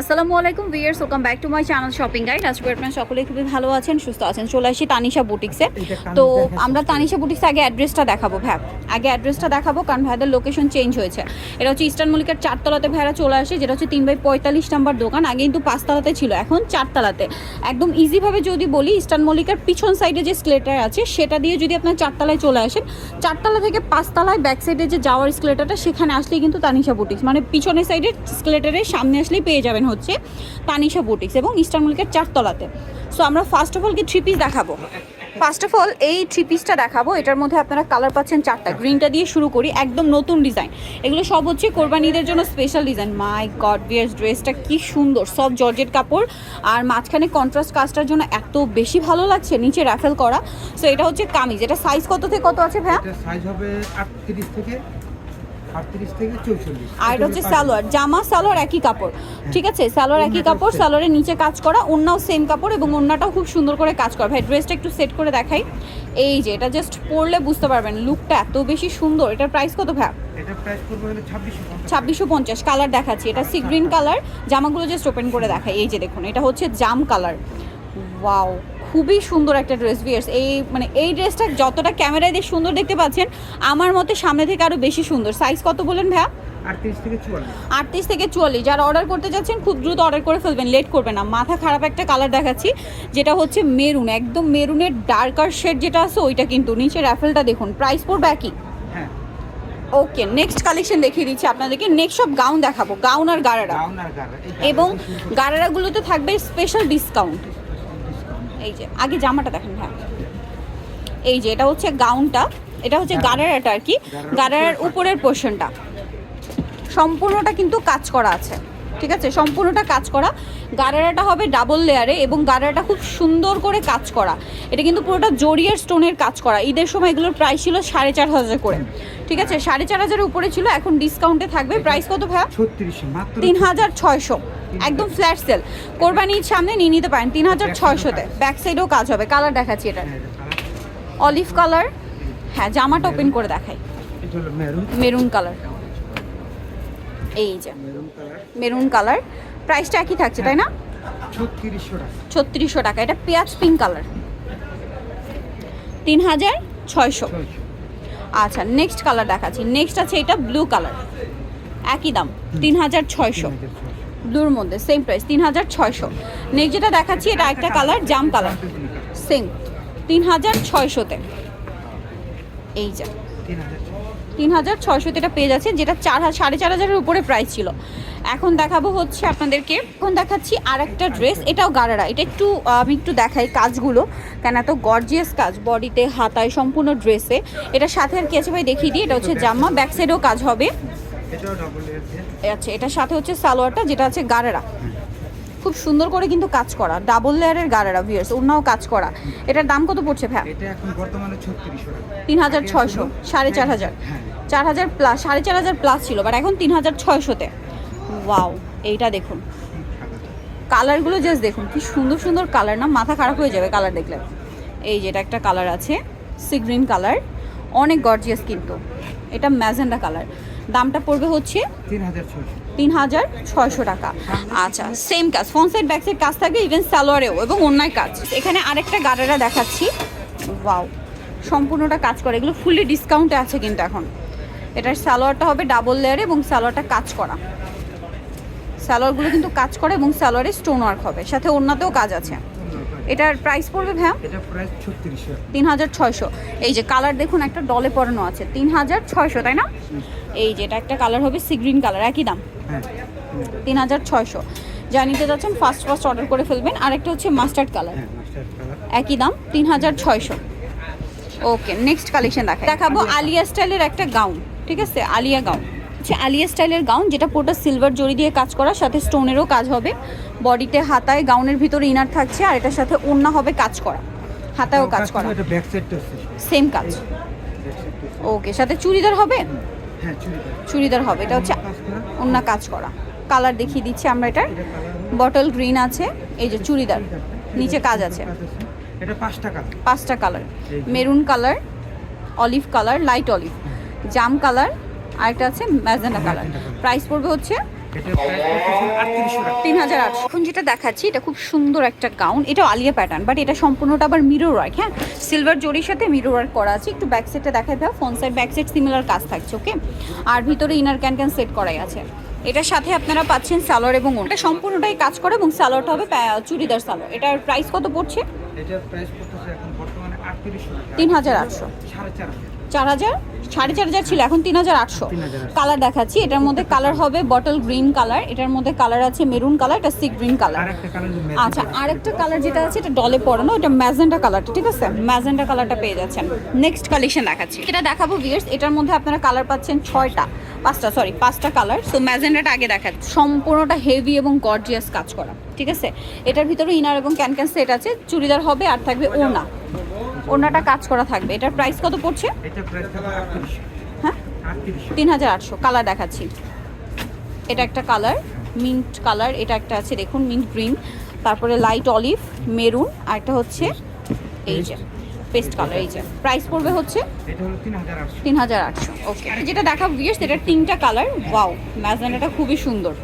আসসালামু আলাইকুম viewers welcome back to my channel shopping guide আজকে আপনারা সকলেই খুবই ভালো আছেন সুস্থ আছেন। চলে আসি তানিশা বুটিক্সে তো আমরা তানিশা বুটিক্সে আগে অ্যাড্রেসটা দেখাবো ভ্যাপ আগে অ্যাড্রেসটা দেখাবো কারণ ভাইদের লোকেশন চেঞ্জ হয়েছে। এটা হচ্ছে ইস্টার্ন মল্লিকার চারতলাতে ভাইরা চলে আসে যেটা হচ্ছে তিন বাই পঁয়তাল্লিশ নাম্বার দোকান। আগে কিন্তু পাঁচতলাতে ছিল এখন চারতলাতে। একদম ইজিভাবে যদি বলি ইস্টার্ন মল্লিকার পিছন সাইডে যে স্কেলেটার আছে সেটা দিয়ে যদি আপনার চারতলায় চলে আসেন চারতলা থেকে পাঁচতলায় ব্যাক সাইডে যে যাওয়ার স্কেলেটারটা সেখানে আসলেই কিন্তু তানিশা বুটিক্স মানে পিছনের সাইডের স্কেলেটারের সামনে আসলেই পেয়ে যাবেন। হচ্ছে তানিশা বুটিক্স এবং ইস্টার্ন মল্লিকার চারতলাতে। সো আমরা ফার্স্ট অফ অল কি থ্রি পিস দেখাবো? ফার্স্ট অফ অল এই থ্রি পিসটা দেখাবো। এটার মধ্যে আপনারা কালার পাচ্ছেন চারটা। গ্রিনটা দিয়ে শুরু করি, একদম নতুন ডিজাইন এগুলো সব হচ্ছে কোরবানিদের জন্য special design my god viewers ড্রেসটা কি সুন্দর। সব জর্জেট কাপড়। আর মাঝখানে কন্ট্রাস্ট কাজটার জন্য এত বেশি ভালো লাগছে, নিচে র্যাফেল করা। সো এটা হচ্ছে কামিজ। এটা সাইজ কত থেকে কত আছে ভাইয়া? সাইজ হবে আটত্রিশ থেকে আর এটা হচ্ছে সালোয়ার জামা সালোয়ার একই কাপড়। ঠিক আছে? সালোয়ার একই কাপড় সালোয়ারের নিচে কাজ করা সেম কাপড় এবং খুব সুন্দর করে কাজ করা। ভাই ড্রেসটা একটু সেট করে দেখাই। এই যে এটা জাস্ট পরলে বুঝতে পারবেন লুকটা এত বেশি সুন্দর। এটার প্রাইস কত ভাই ছাব্বিশশো ছাব্বিশশো পঞ্চাশ কালার দেখাচ্ছি। এটা সি গ্রিন কালার জামাগুলো জাস্ট ওপেন করে দেখাই। এই যে দেখুন এটা হচ্ছে জাম কালার ওয়াও খুবই সুন্দর একটা ড্রেস বিয়ার্স এই মানে এই ড্রেসটা যতটা ক্যামেরায় দিয়ে সুন্দর দেখতে পাচ্ছেন আমার মতে সামনে থেকে আরও বেশি সুন্দর। সাইজ কত বলেন ভাইয়া? আটত্রিশ থেকে চুয়াল্লিশ। যারা অর্ডার করতে যাচ্ছেন খুব দ্রুত অর্ডার করে ফেলবেন লেট করবেন না। মাথা খারাপ একটা কালার দেখাচ্ছি যেটা হচ্ছে মেরুন একদম মেরুনের ডার্কার শেড যেটা আছে ওইটা কিন্তু। নিচে র্যাফেলটা দেখুন প্রাইস পড়বে একই। হ্যাঁ। ওকে নেক্সট কালেকশন দেখিয়ে দিচ্ছি আপনাদেরকে। নেক্সট সব গাউন দেখাবো গাউন আর গারারা। এবং গারারাগুলোতে থাকবে স্পেশাল ডিসকাউন্ট। এই যে, আগে জামাটা দেখেন হ্যাঁ এই যে, এটা হচ্ছে গাউনটা। এটা হচ্ছে গারারাটা আর কি। গারারার উপরের পোর্শনটা সম্পূর্ণটা কিন্তু কাজ করা আছে। ঠিক আছে? সম্পূর্ণটা কাজ করা। গারারাটা হবে ডাবল লেয়ারে এবং গারারাটা খুব সুন্দর করে কাজ করা। এটা কিন্তু পুরোটা জরিয়ার স্টোনের কাজ করা। ঈদের সময় এগুলোর প্রাইস ছিল সাড়ে চার হাজার করে। ঠিক আছে? সাড়ে চার হাজারের উপরে ছিল এখন ডিসকাউন্টে থাকবে। প্রাইস কত ভাইয়া? তিন হাজার ছয়শো। একদম ফ্ল্যাট সেল কোরবানির সামনে নিয়ে নিতে পারেন। তিন হাজার ছয়শোতে ব্যাক সাইডেও কাজ হবে। কালার দেখাচ্ছি এটা। হ্যাঁ। অলিভ কালার হ্যাঁ জামাটা ওপেন করে দেখাই। মেরুন কালার এই যে, মেরুন কালার। প্রাইসটা একই থাকছে, তাই না? ছত্রিশশো টাকা। এটা পেঁয়াজ পিঙ্ক কালার তিন হাজার ছয়শো। আচ্ছা নেক্সট কালার দেখাচ্ছি। নেক্সট আছে এটা ব্লু কালার একই দাম, তিন হাজার ছয়শো। ব্লুর মধ্যে সেম প্রাইস তিন হাজার ছয়শো। নেক্সট যেটা দেখাচ্ছি, এটা একটা কালার জাম কালার সেম তিন হাজার ছয়শোতে। এই যা। তিন হাজার ছয়শোতে এটা পেয়ে যাচ্ছে যেটা চার হাজার সাড়ে চার হাজারের উপরে প্রাইস ছিল। এখন দেখাবো হচ্ছে আপনাদেরকে এখন দেখাচ্ছি আর একটা ড্রেস এটাও গারারা। এটা একটু আমি একটু দেখাই কাজগুলো কেন এত গর্জিয়াস কাজ বডিতে হাতায় সম্পূর্ণ ড্রেসে এটার সাথে আর কি আছে ভাই? দেখিয়ে দিই এটা হচ্ছে জামা ব্যাক সাইডেও কাজ হবে। আচ্ছা এটার সাথে হচ্ছে সালোয়ারটা যেটা আছে গারেরা। খুব সুন্দর করে কিন্তু কাজ করা ডাবল লেয়ারের গারেরা ভিয়ার্স অন্যও কাজ করা। এটার দাম কত পড়ছে ভ্যা এটা এখন বর্তমানে ছত্রিশশো টাকা। তিন হাজার ছয়শো সাড়ে চার হাজার হ্যাঁ। চার হাজার প্লাস সাড়ে চার হাজার প্লাস ছিল বাট এখন তিন হাজার ছয়শোতে। ওয়াও এইটা দেখুন। কালারগুলো জাস্ট দেখুন কি সুন্দর সুন্দর কালার না? মাথা খারাপ হয়ে যাবে কালার দেখলে। এই যে এটা একটা কালার আছে সি গ্রিন কালার অনেক গর্জিয়াস কিন্তু। এটা ম্যাজেন্ডা কালার দামটা পড়বে হচ্ছে তিন হাজার ছয়শো। তিন হাজার ছয়শো টাকা। আচ্ছা সেম কাজ ফ্রন্ট সাইড ব্যাক সাইড কাজ থাকবে ইভেন সালোয়ারেও এবং অন্যায় কাজ। এখানে আরেকটা গাড়ারা দেখাচ্ছি। ওয়াও সম্পূর্ণটা কাজ করে। এগুলো ফুললি ডিসকাউন্টে আছে কিন্তু এখন। এটার সালোয়ারটা হবে ডাবল লেয়ারে এবং সালোয়ারটা কাজ করা। সালোয়ারগুলো কিন্তু কাজ করে এবং সালোয়ারে স্টোন ওয়ার্ক হবে। সাথে অন্যতেও কাজ আছে। এটার প্রাইস পড়বে ভ্যাম তিন হাজার ছয়শো। এই যে কালার দেখুন একটা ডলে পরানো আছে। তিন হাজার ছয়শো তাই না? এই যে এটা একটা কালার হবে সি গ্রিন কালার একই দাম। তিন হাজার ছয়শো। যা নিতে যাচ্ছেন ফার্স্ট ফার্স্ট অর্ডার করে ফেলবেন আরেকটা হচ্ছে মাস্টার্ড কালার একই দাম তিন হাজার ছয়শো। ওকে নেক্সট কালেকশন দেখা দেখাবো আলিয়া। স্টাইলের একটা গাউন ঠিক আছে? আলিয়া গাউন হচ্ছে আলিয়া স্টাইলের গাউন যেটা পুরোটা সিলভার জড়ি দিয়ে কাজ করা সাথে স্টোনেরও কাজ হবে। বডিতে হাতায় গাউনের ভিতরে ইনার থাকছে আর এটার সাথে ওড়না হবে কাজ করা। হাতায়ও কাজ করা। সেম কাজ। ওকে সাথে চুড়িদার হবে? চুড়িদার। চুড়িদার হবে এটা হচ্ছে অন্য কাজ করা। কালার দেখিয়ে দিচ্ছি আমরা এটার। বটল গ্রিন আছে এই যে চুড়িদার নিচে কাজ আছে। এটা পাঁচ টাকা পাঁচটা colour maroon colour olive colour light olive জাম কালার আর একটা আছে ম্যাজেন্ডা কালার। প্রাইস পড়বে হচ্ছে তিন হাজার আটশো। এখন যেটা দেখাচ্ছি এটা খুব সুন্দর একটা গাউন এটা আলিয়া প্যাটার্ন বাট এটা সম্পূর্ণটা আবার মিরর ওয়ার্ক হ্যাঁ? সিলভার জরির সাথে মিরর ওয়ার্ক করা আছে। একটু ব্যাক সাইডটা দেখাই ভাই front side back side similar কাজ থাকছে ওকে আর ভিতরে ইনার ক্যান ক্যান সেট করাই আছে। এটার সাথে আপনারা পাচ্ছেন সালোয়ার এবং ওটা সম্পূর্ণটাই কাজ করে এবং সালোয়ারটা হবে চুড়িদার সালোয়ার। এটার প্রাইস কত পড়ছে? এটার প্রাইস করতেছে এখন বর্তমানে আটত্রিশশো টাকা। তিন হাজার আটশো। সাড়ে চার হাজার সাড়ে চার হাজার ছিল এখন তিন হাজার আটশো। কালার দেখাচ্ছি এটার মধ্যে কালার হবে বটল গ্রিন কালার এটার মধ্যে কালার আছে মেরুন কালার এটা সি গ্রিন কালার আচ্ছা আরেকটা কালার যেটা আছে এটা ডলে পড়ানো এটা ম্যাজেন্টা কালারটা ঠিক আছে? ম্যাজেন্টা কালারটা পেয়ে যাচ্ছেন। নেক্সট কালেকশন দেখাচ্ছি। এটা দেখাবো ভিয়ার্স এটার মধ্যে আপনারা কালার পাচ্ছেন ছয়টা পাঁচটা সরি পাঁচটা কালার সো ম্যাজেন্টাটা আগে দেখাচ্ছি। সম্পূর্ণটা হেভি এবং গর্জিয়াস কাজ করা ঠিক আছে? এটার ভিতরে ইনার এবং ক্যান ক্যান সেট আছে চুড়িদার হবে আর থাকবে ওনা ওনাটা কাজ করা থাকবে। এটার প্রাইস কত পড়ছে? হ্যাঁ? তিন হাজার আটশো। কালার দেখাচ্ছি। এটা একটা কালার মিন্ট কালার এটা একটা আছে দেখুন মিন্ট গ্রিন তারপরে লাইট অলিভ মেরুন আর একটা হচ্ছে এই যে পেস্ট কালার এই যে। প্রাইস পড়বে হচ্ছে তিন হাজার আটশো। ওকে যেটা দেখাবো ভিয়ার্স এটার তিনটা কালার ওয়াও ম্যাজেন্ডাটা খুবই সুন্দর।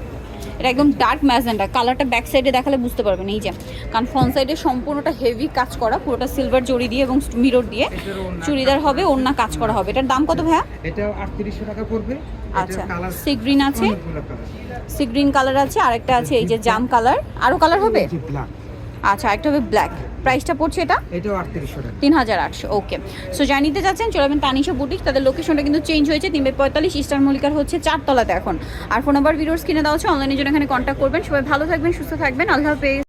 এটা একদম ডার্ক ম্যাজেন্ডা কালারটা ব্যাক সাইডে দেখালে বুঝতে পারবেন এই যে। কারণ ফ্রন্ট সাইডে সম্পূর্ণটা হেভি কাজ করা পুরোটা সিলভার জড়ি দিয়ে এবং মিরর দিয়ে। চুড়িদার হবে ওড়না কাজ করা হবে। এটার দাম কত ভাইয়া? এটা আটত্রিশশো টাকা পড়বে। আচ্ছা। সি গ্রিন আছে। সি গ্রিন কালার আছে আরেকটা আছে এই যে জাম কালার আরও কালার হবে? আচ্ছা একটা হবে ব্ল্যাক প্রাইসটা পড়ছে এটা? এটাও আটত্রিশশো টাকা। তিন হাজার আটশো ওকে। সো যা নিতে যাচ্ছেন চলে যাবেন তানিশা বুটিক তাদের লোকেশনটা কিন্তু চেঞ্জ হয়েছে তিন বাই পঁয়তাল্লিশ ইস্টার মল্লিকার হচ্ছে চারতলাতে এখন। আর ফোন নাম্বার ভিডিওস কিনে দেওয়া হচ্ছে অনলাইনের জন্য এখানে কন্ট্যাক্ট করবেন। সবাই ভালো থাকবেন সুস্থ থাকবেন আল্লাহ হাফেজ।